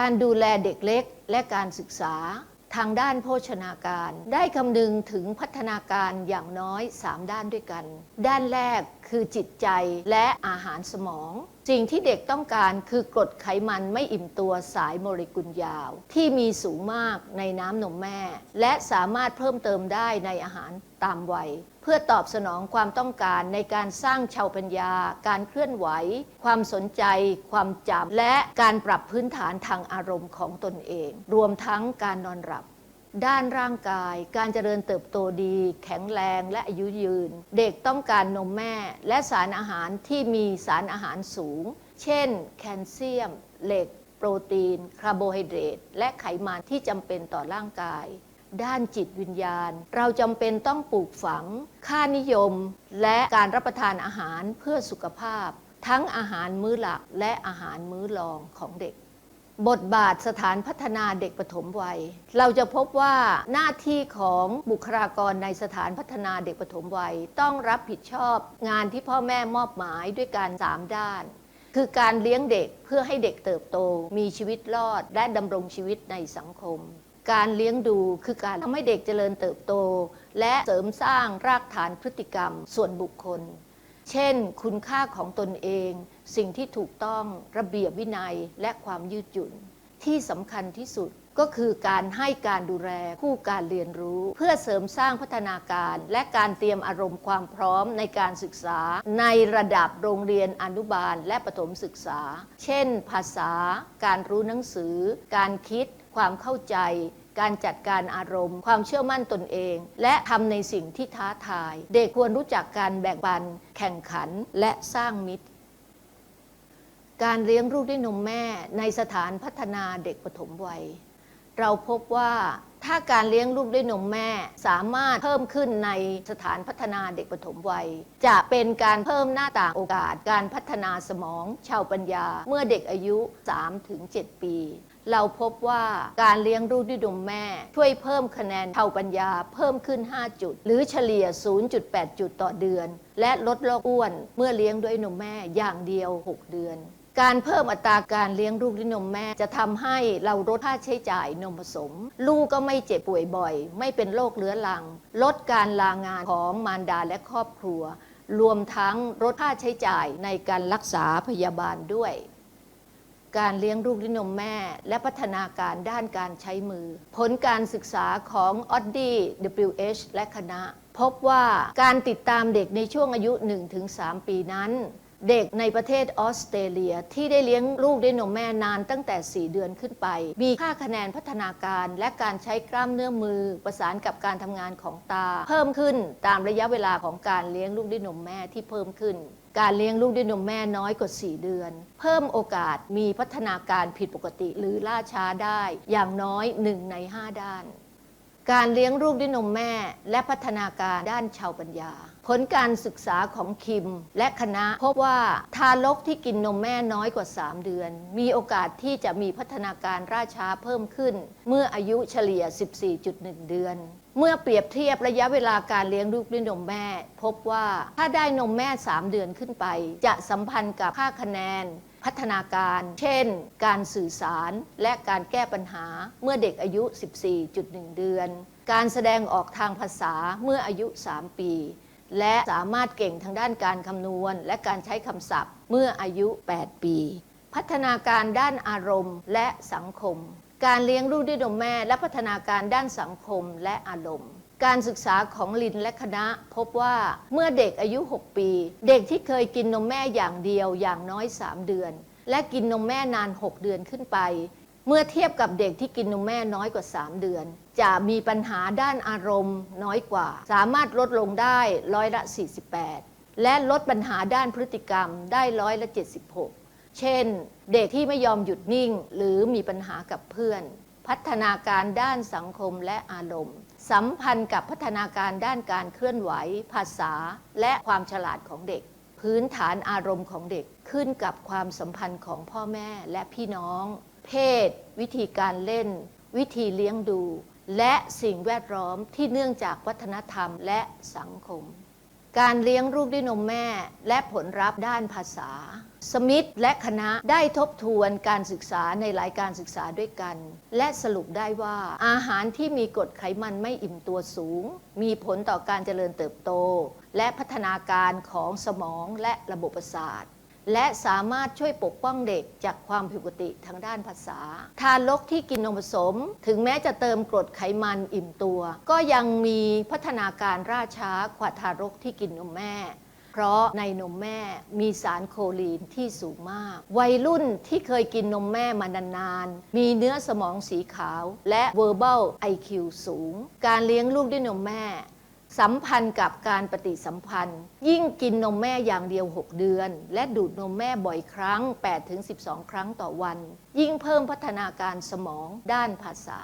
การดูแลเด็กเล็กและการศึกษา ทางด้านโภชนาการ ได้คำนึงถึงพัฒนาการอย่างน้อย 3 ด้านด้วยกัน ด้านแรกคือจิตใจและอาหารสมอง สิ่งที่เด็กต้องการคือกรดไขมันไม่อิ่มตัวสายโมเลกุลยาว ที่มีสูงมากในน้ำนมแม่ และสามารถเพิ่มเติมได้ในอาหารตามวัยเพื่อตอบสนองความต้องการในการสร้างชาวปัญญา การเคลื่อนไหว ความสนใจ ความจำและการปรับพื้นฐานทางอารมณ์ของตนเอง รวมทั้งการนอนหลับ ด้านร่างกาย การเจริญเติบโตดี แข็งแรงและอายุยืน เด็กต้องการนมแม่ และสารอาหารที่มีสารอาหารสูง เช่น แคลเซียม เหล็ก โปรตีน คาร์โบไฮเดรต และไขมันที่จำเป็นต่อร่างกาย ด้านจิตวิญญาณ เราจำเป็นต้องปลูกฝัง ค่านิยม และการรับประทานอาหารเพื่อสุขภาพ ทั้งอาหารมื้อหลักและอาหารมื้อรองของเด็ก บทบาทสถานพัฒนาเด็กปฐมวัย เราจะพบว่าหน้าที่ของบุคลากรในสถานพัฒนาเด็กปฐมวัย ต้องรับผิดชอบงานที่พ่อแม่มอบหมายด้วยการสามด้าน คือการเลี้ยงเด็กเพื่อให้เด็กเติบโต มีชีวิตรอด และดำรงชีวิตในสังคม การเลี้ยงดูคือการทำให้เด็กเจริญเติบโต และเสริมสร้างรากฐานพฤติกรรมส่วนบุคคล เช่น คุณค่าของตนเอง สิ่งที่ถูกต้องระเบียบวินัยและความยืดหยุ่น ที่สำคัญที่สุดก็คือการให้การดูแลคู่การเรียนรู้ เพื่อเสริมสร้างพัฒนาการ และการเตรียมอารมณ์ความพร้อมในการศึกษา ในระดับโรงเรียนอนุบาลและประถมศึกษา เช่น ภาษา การรู้หนังสือ การคิด ความเข้าใจ การจัดการอารมณ์ ความเชื่อมั่นตนเอง และทำในสิ่งที่ท้าทาย เด็กควรรู้จักการแบ่งปัน แข่งขันและสร้างมิตร การเลี้ยงลูกด้วยนมแม่ ในสถานพัฒนาเด็กปฐมวัย เราพบว่าถ้าการเลี้ยงลูกด้วยนมแม่สามารถเพิ่มขึ้นในสถานพัฒนาเด็กปฐมวัย จะเป็นการเพิ่มหน้าต่างโอกาส การพัฒนาสมองชาวปัญญา เมื่อเด็กอายุ 3-7 ปี เราพบว่าการเลี้ยงลูกด้วยนมแม่ ช่วยเพิ่มคะแนนชาปัญญาเพิ่มขึ้น 5 จุด หรือเฉลี่ย 0.8 จุดต่อเดือน และลดโรคอ้วนเมื่อเลี้ยงด้วยนมแม่อย่างเดียว 6 เดือนการเพิ่มอัตราการเลี้ยงลูกด้วยนมแม่ จะทำให้เราลดค่าใช้จ่ายนมผสม ลูกก็ไม่เจ็บป่วยบ่อย ไม่เป็นโรคเรื้อรัง ลดการลางานของมารดาและครอบครัว รวมทั้งลดค่าใช้จ่ายในการรักษาพยาบาลด้วย การเลี้ยงลูกด้วยนมแม่ และพัฒนาการด้านการใช้มือ ผลการศึกษาของออดดี้ WH และคณะ พบว่าการติดตามเด็กในช่วงอายุ 1-3 ปีนั้นเด็กในประเทศออสเตรเลียที่ได้เลี้ยงลูกด้วยนมแม่นานตั้งแต่ 4 เดือนขึ้นไป มีค่าคะแนนพัฒนาการและการใช้กล้ามเนื้อมือ ประสานกับการทำงานของตา เพิ่มขึ้นตามระยะเวลาของการเลี้ยงลูกด้วยนมแม่ที่เพิ่มขึ้น การเลี้ยงลูกด้วยนมแม่น้อยกว่า 4 เดือน เพิ่มโอกาสมีพัฒนาการผิดปกติหรือล่าช้าได้ อย่างน้อย 1 ใน 5 ด้าน การเลี้ยงลูกด้วยนมแม่ และพัฒนาการด้านชาวปัญญา ผลการศึกษาของคิม และคณะพบว่าทารกที่กินนมแม่น้อยกว่า 3 เดือน มีโอกาสที่จะมีพัฒนาการล่าช้าเพิ่มขึ้น เมื่ออายุเฉลี่ย 14.1 เดือน เมื่อเปรียบเทียบระยะเวลาการเลี้ยงลูกด้วยนมแม่ พบว่าถ้าได้นมแม่ 3 เดือนขึ้นไป จะสัมพันธ์กับค่าคะแนนพัฒนาการ เช่น การสื่อสารและการแก้ปัญหาเมื่อเด็กอายุ 14.1 เดือน การแสดงออกทางภาษาเมื่ออายุ 3 ปี และสามารถเก่งทางด้านการคำนวณ และการใช้คำศัพท์เมื่ออายุ 8 ปี พัฒนาการด้านอารมณ์และสังคม การเลี้ยงลูกด้วยนมแม่ และพัฒนาการด้านสังคมและอารมณ์การศึกษาของลินและคณะพบว่าเมื่อเด็กอายุ 6 ปี เด็กที่เคยกินนมแม่อย่างเดียวอย่างน้อย 3 เดือน และกินนมแม่นาน 6 เดือนขึ้นไป เมื่อเทียบกับเด็กที่กินนมแม่น้อยกว่า 3 เดือน จะมีปัญหาด้านอารมณ์น้อยกว่า สามารถลดลงได้ร้อยละ 48 และลดปัญหาด้านพฤติกรรมได้ร้อยละ 76 เช่น เด็กที่ไม่ยอมหยุดนิ่ง หรือมีปัญหากับเพื่อน พัฒนาการด้านสังคมและอารมณ์ สัมพันธ์กับพัฒนาการด้านการเคลื่อนไหว ภาษา และความฉลาดของเด็ก พื้นฐานอารมณ์ของเด็กขึ้นกับความสัมพันธ์ของพ่อแม่และพี่น้อง เพศ วิธีการเล่น วิธีเลี้ยงดู และสิ่งแวดล้อมที่เนื่องจากวัฒนธรรมและสังคม การเลี้ยงลูกด้วยนมแม่และผลลัพธ์ด้านภาษา สมิธและคณะได้ทบทวนการศึกษาในหลายการศึกษาด้วยกัน และสรุปได้ว่าอาหารที่มีกรดไขมันไม่อิ่มตัวสูง มีผลต่อการเจริญเติบโต และพัฒนาการของสมองและระบบประสาท และสามารถช่วยปกป้องเด็กจากความผิดปกติทางด้านภาษา ทารกที่กินนมผสม ถึงแม้จะเติมกรดไขมันอิ่มตัว ก็ยังมีพัฒนาการล่าช้ากว่าทารกที่กินนมแม่ เพราะในนมแม่มีสารโคลีนที่สูงมาก วัยรุ่นที่เคยกินนมแม่มานานๆ มีเนื้อสมองสีขาว และ verbal IQ สูง การเลี้ยงลูกด้วยนมแม่ สัมพันธ์กับการปฏิสัมพันธ์ ยิ่งกินนมแม่อย่างเดียว 6 เดือน และดูดนมแม่บ่อยครั้ง 8-12 ครั้งต่อวัน ยิ่งเพิ่มพัฒนาการสมองด้านภาษา